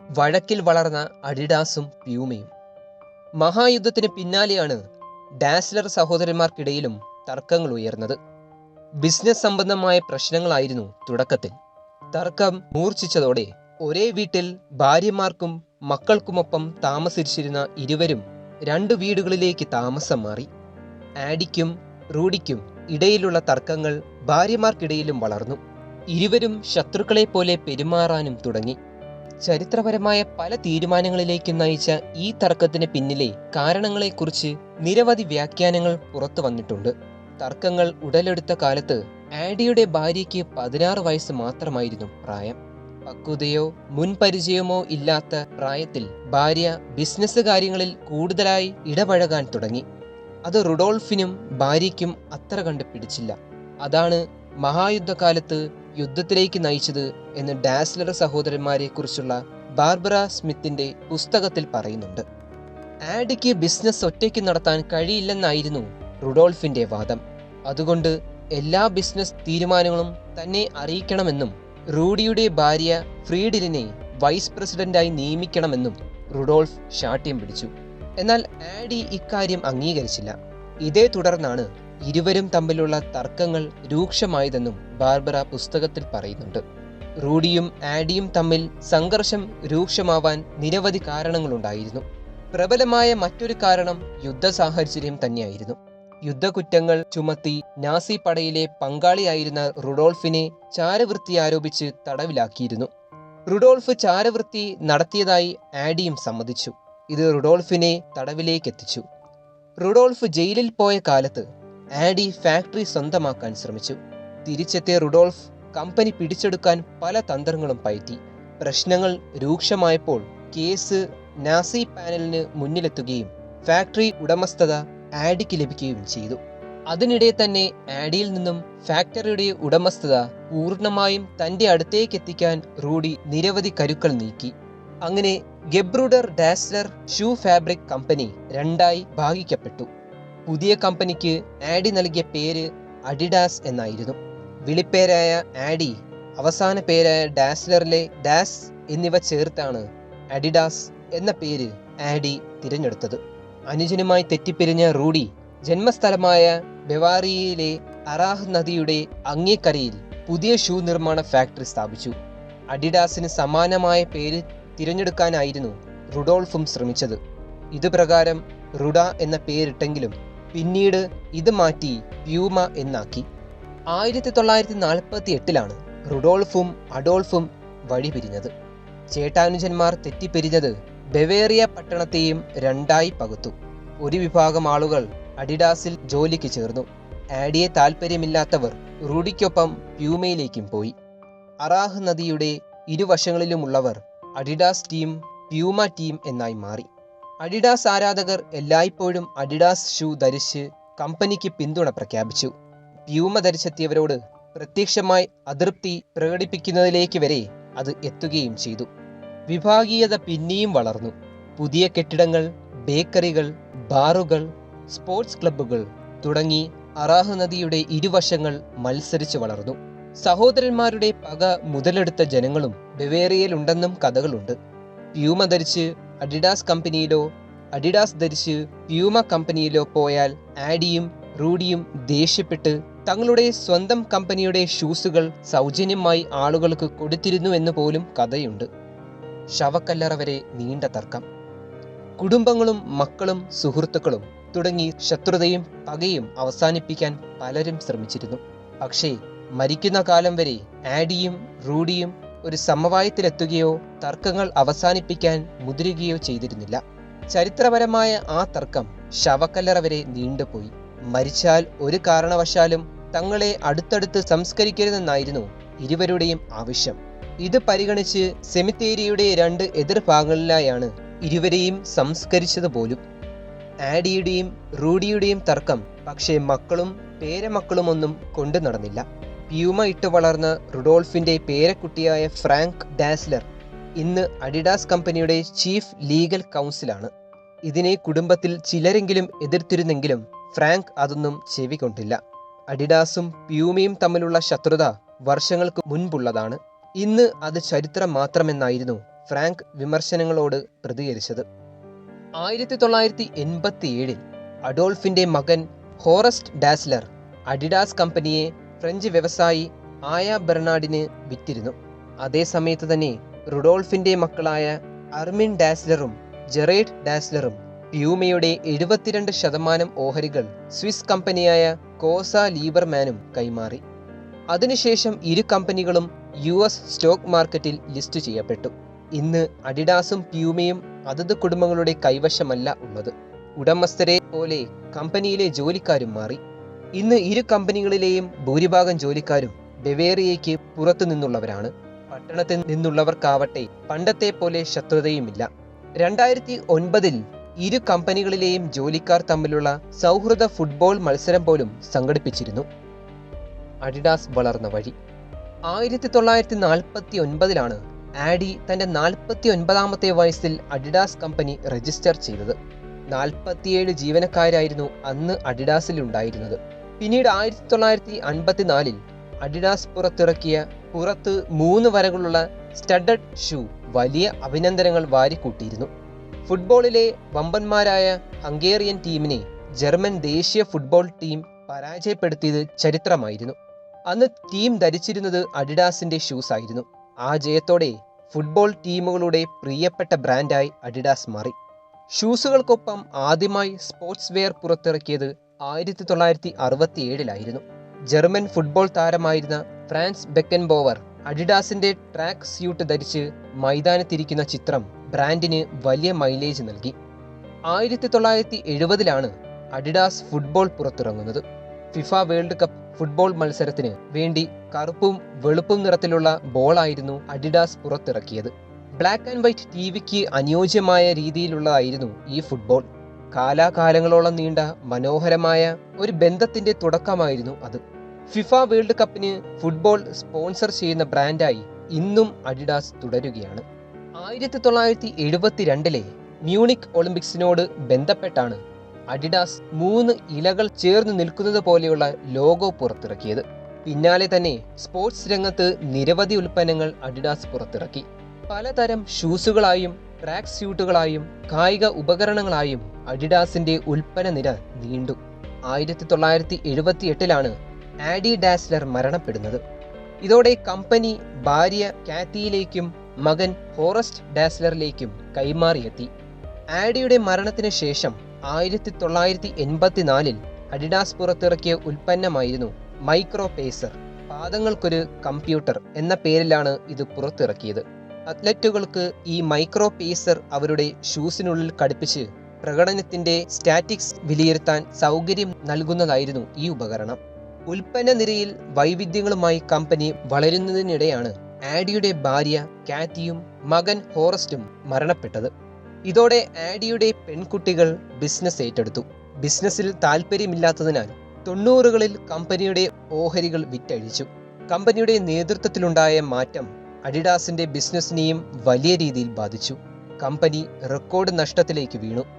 വഴക്കിൽ വളർന്ന അഡിഡാസും പ്യൂമയും. മഹായുദ്ധത്തിന് പിന്നാലെയാണ് ഡാസ്ലർ സഹോദരന്മാർക്കിടയിലും തർക്കങ്ങൾ ഉയർന്നത്. ബിസിനസ് സംബന്ധമായ പ്രശ്നങ്ങളായിരുന്നു തുടക്കത്തിൽ. തർക്കം മൂർച്ഛിച്ചതോടെ ഒരേ വീട്ടിൽ ഭാര്യമാർക്കും മക്കൾക്കുമൊപ്പം താമസിച്ചിരുന്ന ഇരുവരും രണ്ട് വീടുകളിലേക്ക് താമസം മാറി. ആഡിക്കും റൂഡിക്കും ഇടയിലുള്ള തർക്കങ്ങൾ ഭാര്യമാർക്കിടയിലും വളർന്നു. ഇരുവരും ശത്രുക്കളെ പോലെ പെരുമാറാനും തുടങ്ങി. ചരിത്രപരമായ പല തീരുമാനങ്ങളിലേക്കും നയിച്ച ഈ തർക്കത്തിന് പിന്നിലെ കാരണങ്ങളെക്കുറിച്ച് നിരവധി വ്യാഖ്യാനങ്ങൾ പുറത്തു വന്നിട്ടുണ്ട്. തർക്കങ്ങൾ ഉടലെടുത്ത കാലത്ത് ആഡിയുടെ ഭാര്യയ്ക്ക് പതിനാറ് വയസ്സ് മാത്രമായിരുന്നു പ്രായം. പക്വതയോ മുൻപരിചയമോ ഇല്ലാത്ത പ്രായത്തിൽ ഭാര്യ ബിസിനസ് കാര്യങ്ങളിൽ കൂടുതലായി ഇടപഴകാൻ തുടങ്ങി. അത് റുഡോൾഫിനും ഭാര്യയ്ക്കും അത്ര കണ്ട് പിടിച്ചില്ല. അതാണ് മഹായുദ്ധകാലത്ത് യുദ്ധത്തിലേക്ക് നയിച്ചത് എന്ന് ഡാസ്ലർ സഹോദരന്മാരെ കുറിച്ചുള്ള ബാർബറ സ്മിത്തിന്റെ പുസ്തകത്തിൽ പറയുന്നുണ്ട്. ആഡിക്ക് ബിസിനസ് ഒറ്റയ്ക്ക് നടത്താൻ കഴിയില്ലെന്നായിരുന്നു റുഡോൾഫിന്റെ വാദം. അതുകൊണ്ട് എല്ലാ ബിസിനസ് തീരുമാനങ്ങളും തന്നെ അറിയിക്കണമെന്നും റൂഡിയുടെ ഭാര്യ ഫ്രീഡിലിനെ വൈസ് പ്രസിഡന്റായി നിയമിക്കണമെന്നും റുഡോൾഫ് ശാഠ്യം പിടിച്ചു. എന്നാൽ ആഡി ഇക്കാര്യം അംഗീകരിച്ചില്ല. ഇതേ തുടർന്നാണ് ഇരുവരും തമ്മിലുള്ള തർക്കങ്ങൾ രൂക്ഷമായതെന്നും ബാർബറ പുസ്തകത്തിൽ പറയുന്നുണ്ട്. റൂഡിയും ആഡിയും തമ്മിൽ സംഘർഷം രൂക്ഷമാവാൻ നിരവധി കാരണങ്ങളുണ്ടായിരുന്നു. പ്രബലമായ മറ്റൊരു കാരണം യുദ്ധ സാഹചര്യം തന്നെയായിരുന്നു. യുദ്ധകുറ്റങ്ങൾ ചുമത്തി നാസി പടയിലെ പങ്കാളിയായിരുന്ന റുഡോൾഫിനെ ചാരവൃത്തി ആരോപിച്ച് തടവിലാക്കിയിരുന്നു. റുഡോൾഫ് ചാരവൃത്തി നടത്തിയതായി ആഡിയും സമ്മതിച്ചു. ഇത് റുഡോൾഫിനെ തടവിലേക്കെത്തിച്ചു. റുഡോൾഫ് ജയിലിൽ പോയ കാലത്ത് ആഡി ഫാക്ടറി സ്വന്തമാക്കാൻ ശ്രമിച്ചു. തിരിച്ചെത്തിയ റുഡോൾഫ് കമ്പനി പിടിച്ചെടുക്കാൻ പല തന്ത്രങ്ങളും പയറ്റി. പ്രശ്നങ്ങൾ രൂക്ഷമായപ്പോൾ കേസ് നാസി പാനലിന് മുന്നിലെത്തുകയും ഫാക്ടറി ഉടമസ്ഥത ആഡിക്ക് ലഭിക്കുകയും ചെയ്തു. അതിനിടെ തന്നെ ആഡിയിൽ നിന്നും ഫാക്ടറിയുടെ ഉടമസ്ഥത പൂർണമായും തന്റെ അടുത്തേക്ക് എത്തിക്കാൻ റൂഡി നിരവധി കരുക്കൾ നീക്കി. അങ്ങനെ Gebruder Dassler shoe fabric company രണ്ടായി ഭാഗിക്കപ്പെട്ടു. പുതിയ കമ്പനിക്ക് ആഡി നൽകിയ പേര് അഡിഡാസ് എന്നായിരുന്നു. വിളിപ്പേരായ ആഡി അവസാന പേരായ ഡാസ്ലറിലെ ഡാസ് എന്നിവ ചേർത്താണ് അഡിഡാസ് എന്ന പേര് ആഡി തിരഞ്ഞെടുത്തത്. അനുജനുമായി തെറ്റിപ്പിരിഞ്ഞ റൂഡി ജന്മസ്ഥലമായ ബെവാറിയയിലെ അറാഹ് നദിയുടെ അങ്ങേക്കരയിൽ പുതിയ ഷൂ നിർമ്മാണ ഫാക്ടറി സ്ഥാപിച്ചു. അഡിഡാസിന് സമാനമായ പേര് തിരഞ്ഞെടുക്കാനായിരുന്നു റുഡോൾഫും ശ്രമിച്ചത്. ഇതുപ്രകാരം റുഡ എന്ന പേരിട്ടെങ്കിലും പിന്നീട് ഇത് മാറ്റി പ്യൂമ എന്നാക്കി. ആയിരത്തി തൊള്ളായിരത്തി നാൽപ്പത്തി എട്ടിലാണ് റുഡോൾഫും അഡോൾഫും വഴി പിരിഞ്ഞത് ചേട്ടാനുജന്മാർ തെറ്റിപ്പിരിഞ്ഞത് ബവേറിയ പട്ടണത്തെയും രണ്ടായി പകുത്തു. ഒരു വിഭാഗം ആളുകൾ അഡിഡാസിൽ ജോലിക്ക് ചേർന്നു. ആഡിയെ താൽപ്പര്യമില്ലാത്തവർ റൂഡിക്കൊപ്പം പ്യൂമയിലേക്കും പോയി. അറാഹ് നദിയുടെ ഇരുവശങ്ങളിലുമുള്ളവർ അഡിഡാസ് ടീം പ്യൂമ ടീം എന്നായി മാറി. അഡിഡാസ് ആരാധകർ എല്ലായ്പ്പോഴും അഡിഡാസ് ഷൂ ധരിച്ച് കമ്പനിക്ക് പിന്തുണ പ്രഖ്യാപിച്ചു. പ്യൂമ ധരിച്ചെത്തിയവരോട് പ്രത്യക്ഷമായി അതൃപ്തി പ്രകടിപ്പിക്കുന്നതിലേക്ക് വരെ അത് എത്തുകയും ചെയ്തു. വിഭാഗീയത പിന്നെയും വളർന്നു. പുതിയ കെട്ടിടങ്ങൾ ബേക്കറികൾ ബാറുകൾ സ്പോർട്സ് ക്ലബ്ബുകൾ തുടങ്ങി അറാഹ് നദിയുടെ ഇരുവശങ്ങൾ മത്സരിച്ച് വളർന്നു. സഹോദരന്മാരുടെ പക മുതലെടുത്ത ജനങ്ങളും ബവേറിയയിലുണ്ടെന്നും കഥകളുണ്ട്. പ്യൂമ ധരിച്ച് അഡിഡാസ് കമ്പനിയിലോ അഡിഡാസ് ധരിച്ച് പ്യൂമ കമ്പനിയിലോ പോയാൽ ആഡിയും റൂഡിയും ദേഷ്യപ്പെട്ട് തങ്ങളുടെ സ്വന്തം കമ്പനിയുടെ ഷൂസുകൾ സൗജന്യമായി ആളുകൾക്ക് കൊടുത്തിരുന്നു എന്ന് പോലും കഥയുണ്ട്. ശവക്കല്ലറ വരെ നീണ്ട തർക്കം. കുടുംബങ്ങളും മക്കളും സുഹൃത്തുക്കളും തുടങ്ങി ശത്രുതയും പകയും അവസാനിപ്പിക്കാൻ പലരും ശ്രമിച്ചിരുന്നു. പക്ഷേ മരിക്കുന്ന കാലം വരെ ആഡിയും റൂഡിയും ഒരു സമവായത്തിലെത്തുകയോ തർക്കങ്ങൾ അവസാനിപ്പിക്കാൻ മുതിരുകയോ ചെയ്തിരുന്നില്ല. ചരിത്രപരമായ ആ തർക്കം ശവക്കല്ലറ വരെ നീണ്ടുപോയി. മരിച്ചാൽ ഒരു കാരണവശാലും തങ്ങളെ അടുത്തടുത്ത് സംസ്കരിക്കരുതെന്നായിരുന്നു ഇരുവരുടെയും ആവശ്യം. ഇത് പരിഗണിച്ച് സെമിത്തേരിയുടെ രണ്ട് എതിർഭാഗങ്ങളിലായാണ് ഇരുവരെയും സംസ്കരിച്ചത് പോലും ആഡിയുടെയും റൂഡിയുടെയും തർക്കം പക്ഷേ മക്കളും പേരമക്കളുമൊന്നും കൊണ്ടു നടന്നില്ല. പ്യൂമ ഇട്ട് വളർന്ന റുഡോൾഫിന്റെ പേരക്കുട്ടിയായ ഫ്രാങ്ക് ഡാസ്ലർ ഇന്ന് അഡിഡാസ് കമ്പനിയുടെ ചീഫ് ലീഗൽ കൗൺസിലാണ്. ഇതിനെ കുടുംബത്തിൽ ചിലരെങ്കിലും എതിർത്തിരുന്നെങ്കിലും ഫ്രാങ്ക് അതൊന്നും ചെവികൊണ്ടില്ല അഡിഡാസും പ്യൂമയും തമ്മിലുള്ള ശത്രുത വർഷങ്ങൾക്ക് മുൻപുള്ളതാണ്. ഇന്ന് അത് ചരിത്രം മാത്രമെന്നായിരുന്നു ഫ്രാങ്ക് വിമർശനങ്ങളോട് പ്രതികരിച്ചത്. ആയിരത്തി തൊള്ളായിരത്തി എൺപത്തി ഏഴിൽ അഡോൾഫിന്റെ മകൻ ഹോറസ്റ്റ് ഡാസ്ലർ അഡിഡാസ് കമ്പനിയെ ഫ്രഞ്ച് വ്യവസായി ആയ ബെർണാഡിന് വിറ്റിരുന്നു. അതേ സമയത്ത് തന്നെ റുഡോൾഫിന്റെ മക്കളായ അർമിൻ ഡാസ്ലറും ജെറേഡ് ഡാസ്ലറും പ്യൂമയുടെ എഴുപത്തിരണ്ട് ശതമാനം ഓഹരികൾ സ്വിസ് കമ്പനിയായ കോസ ലീബർമാനും കൈമാറി. അതിനുശേഷം ഇരു കമ്പനികളും യു എസ് സ്റ്റോക്ക് മാർക്കറ്റിൽ ലിസ്റ്റ് ചെയ്യപ്പെട്ടു. ഇന്ന് അഡിഡാസും പ്യൂമയും അതത് കുടുംബങ്ങളുടെ കൈവശമല്ല ഉള്ളത്. ഉടമസ്ഥരെ പോലെ കമ്പനിയിലെ ജോലിക്കാരും മാറി. ഇന്ന് ഇരു കമ്പനികളിലെയും ഭൂരിഭാഗം ജോലിക്കാരും ബവേറിയയ്ക്ക് പുറത്തു നിന്നുള്ളവരാണ്. പട്ടണത്തിൽ നിന്നുള്ളവർക്കാവട്ടെ പണ്ടത്തെ പോലെ ശത്രുതയുമില്ല. രണ്ടായിരത്തി ഒൻപതിൽ ഇരു കമ്പനികളിലെയും ജോലിക്കാർ തമ്മിലുള്ള സൗഹൃദ ഫുട്ബോൾ മത്സരം പോലും സംഘടിപ്പിച്ചിരുന്നു. അഡിഡാസ് വളർന്ന വഴി. ആയിരത്തി തൊള്ളായിരത്തി നാൽപ്പത്തി ഒൻപതിലാണ് ആഡി തന്റെ നാൽപ്പത്തി ഒൻപതാമത്തെ വയസ്സിൽ അഡിഡാസ് കമ്പനി രജിസ്റ്റർ ചെയ്തത്. നാൽപ്പത്തിയേഴ് ജീവനക്കാരായിരുന്നു അന്ന് അഡിഡാസിൽ ഉണ്ടായിരുന്നത് പിന്നീട് ആയിരത്തി തൊള്ളായിരത്തി അൻപത്തിനാലിൽ അഡിഡാസ് പുറത്തിറക്കിയ പുറത്ത് മൂന്ന് വരകളുള്ള സ്റ്റഡഡ് ഷൂ വലിയ അഭിനന്ദനങ്ങൾ വാരിക്കൂട്ടിയിരുന്നു. ഫുട്ബോളിലെ വമ്പന്മാരായ ഹംഗേറിയൻ ടീമിനെ ജർമ്മൻ ദേശീയ ഫുട്ബോൾ ടീം പരാജയപ്പെടുത്തിയത് ചരിത്രമായിരുന്നു. അന്ന് ടീം ധരിച്ചിരുന്നത് അഡിഡാസിന്റെ ഷൂസ് ആയിരുന്നു. ആ ജയത്തോടെ ഫുട്ബോൾ ടീമുകളുടെ പ്രിയപ്പെട്ട ബ്രാൻഡായി അഡിഡാസ് മാറി. ഷൂസുകൾക്കൊപ്പം ആദ്യമായി സ്പോർട്സ് വെയർ പുറത്തിറക്കിയത് ആയിരത്തി തൊള്ളായിരത്തി അറുപത്തി ഏഴിലായിരുന്നു ജർമ്മൻ ഫുട്ബോൾ താരമായിരുന്ന ഫ്രാൻസ് ബെക്കൻബോവർ അഡിഡാസിന്റെ ട്രാക്ക് സ്യൂട്ട് ധരിച്ച് മൈതാനത്തിരിക്കുന്ന ചിത്രം ബ്രാൻഡിന് വലിയ മൈലേജ് നൽകി. ആയിരത്തി തൊള്ളായിരത്തി എഴുപതിലാണ് അഡിഡാസ് ഫുട്ബോൾ പുറത്തിറങ്ങുന്നത്. ഫിഫ വേൾഡ് കപ്പ് ഫുട്ബോൾ മത്സരത്തിന് വേണ്ടി കറുപ്പും വെളുപ്പും നിറത്തിലുള്ള ബോളായിരുന്നു അഡിഡാസ് പുറത്തിറക്കിയത്. ബ്ലാക്ക് ആൻഡ് വൈറ്റ് ടി വിക്ക് അനുയോജ്യമായ രീതിയിലുള്ളതായിരുന്നു ഈ ഫുട്ബോൾ. കാലാകാലങ്ങളോളം നീണ്ട മനോഹരമായ ഒരു ബന്ധത്തിന്റെ തുടക്കമായിരുന്നു അത്. ഫിഫ വേൾഡ് കപ്പിന് ഫുട്ബോൾ സ്പോൺസർ ചെയ്യുന്ന ബ്രാൻഡായി ഇന്നും അഡിഡാസ് തുടരുകയാണ്. ആയിരത്തി തൊള്ളായിരത്തി എഴുപത്തിരണ്ടിലെ മ്യൂണിക് ഒളിമ്പിക്സിനോട് ബന്ധപ്പെട്ടാണ് അഡിഡാസ് മൂന്ന് ഇലകൾ ചേർന്ന് നിൽക്കുന്നത് പോലെയുള്ള ലോഗോ പുറത്തിറക്കിയത്. പിന്നാലെ തന്നെ സ്പോർട്സ് രംഗത്ത് നിരവധി ഉൽപ്പന്നങ്ങൾ അഡിഡാസ് പുറത്തിറക്കി. പലതരം ഷൂസുകളായും ട്രാക്ക് സ്യൂട്ടുകളായും കായിക ഉപകരണങ്ങളായും അഡിഡാസിന്റെ ഉൽപ്പന്ന നിര നീണ്ടു. ആയിരത്തി തൊള്ളായിരത്തി എഴുപത്തി എട്ടിലാണ് ആഡി ഡാസ്ലർ മരണപ്പെടുന്നത്. ഇതോടെ കമ്പനി ഭാര്യ കാത്തിയിലേക്കും മകൻ ഫോറസ്റ്റ് ഡാസ്ലറിലേക്കും കൈമാറിയെത്തി. ആഡിയുടെ മരണത്തിന് ശേഷം ആയിരത്തി തൊള്ളായിരത്തി എൺപത്തിനാലിൽ അഡിഡാസ് പുറത്തിറക്കിയ ഉൽപ്പന്നമായിരുന്നു മൈക്രോ പേസർ പാദങ്ങൾക്കൊരു കമ്പ്യൂട്ടർ എന്ന പേരിലാണ് ഇത് പുറത്തിറക്കിയത്. അത്ലറ്റുകൾക്ക് ഈ മൈക്രോ പേസർ അവരുടെ ഷൂസിനുള്ളിൽ ഘടിപ്പിച്ച് പ്രകടനത്തിന്റെ സ്റ്റാറ്റിക്സ് വിലയിരുത്താൻ സൗകര്യം നൽകുന്നതായിരുന്നു ഈ ഉപകരണം. ഉൽപ്പന്ന നിരയിൽ വൈവിധ്യങ്ങളുമായി കമ്പനി വളരുന്നതിനിടെയാണ് ആഡിയുടെ ഭാര്യ കാത്തിയും മകൻ ഹോറസ്റ്റും മരണപ്പെട്ടത്. ഇതോടെ ആഡിയുടെ പെൺകുട്ടികൾ ബിസിനസ് ഏറ്റെടുത്തു. ബിസിനസ്സിൽ താല്പര്യമില്ലാത്തതിനാൽ തൊണ്ണൂറുകളിൽ കമ്പനിയുടെ ഓഹരികൾ വിറ്റഴിച്ചു. കമ്പനിയുടെ നേതൃത്വത്തിലുണ്ടായ മാറ്റം അഡിഡാസിന്റെ ബിസിനസ്സിനെയും വലിയ രീതിയിൽ ബാധിച്ചു. കമ്പനി റെക്കോർഡ് നഷ്ടത്തിലേക്ക് വീണു.